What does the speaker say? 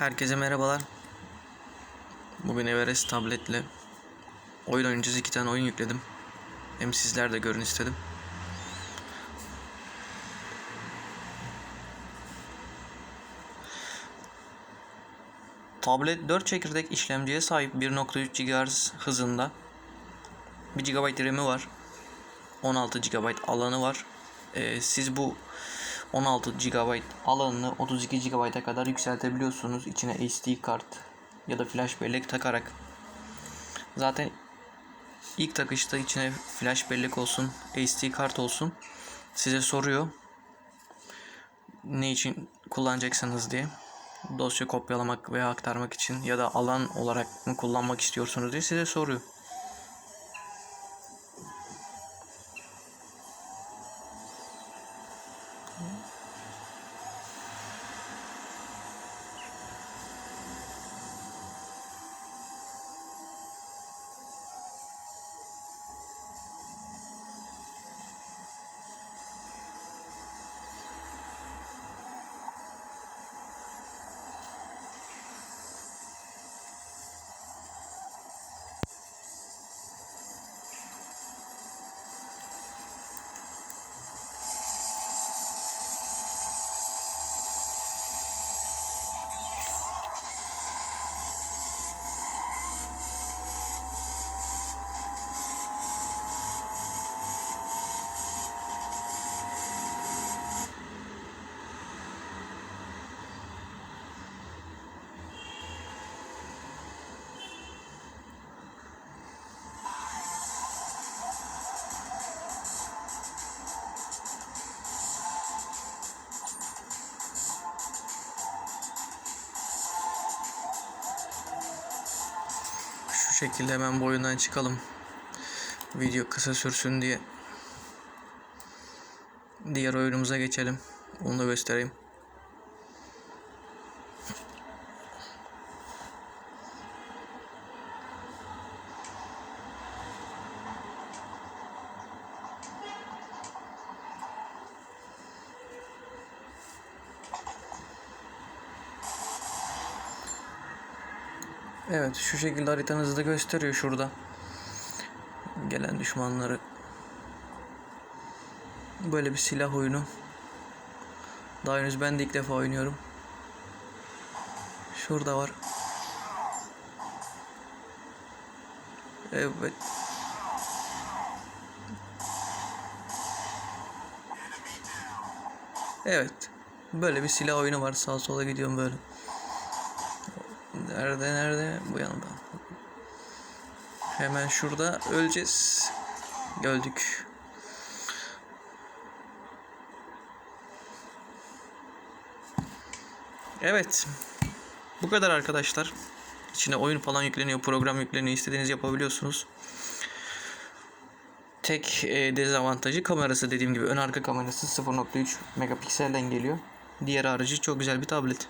Herkese merhabalar. Bugün Everest tabletle oyun oynayacağız. iki tane oyun yükledim. Hem sizler de görün istedim. Tablet 4 çekirdek işlemciye sahip 1.3 GHz hızında 1 GB RAM'i var. 16 GB alanı var. Ee, siz bu 16 GB alanını 32 GB'a kadar yükseltebiliyorsunuz. İçine SD kart ya da flash bellek takarak. Zaten ilk takışta içine flash bellek olsun, SD kart olsun size soruyor. Ne için kullanacaksınız diye. Dosya kopyalamak veya aktarmak için ya da alan olarak mı kullanmak istiyorsunuz diye size soruyor. Şu şekilde hemen bu oyundan çıkalım. Video kısa sürsün diye. Diğer oyunumuza geçelim. Onu da göstereyim. Evet şu şekilde haritanızı da gösteriyor şurada. Gelen düşmanları. Böyle bir silah oyunu. Daha henüz ben de ilk defa oynuyorum. Şurada var. Evet. Evet. Böyle bir silah oyunu var. Sağa sola gidiyorum böyle. Nerede nerede? Bu yanda. Hemen şurada öleceğiz. Öldük. Evet. Bu kadar arkadaşlar. İçine oyun falan yükleniyor, program yükleniyor. İstediğiniz yapabiliyorsunuz. Tek e, dezavantajı kamerası dediğim gibi ön arka kamerası 0.3 megapikselden geliyor. Diğer harici çok güzel bir tablet.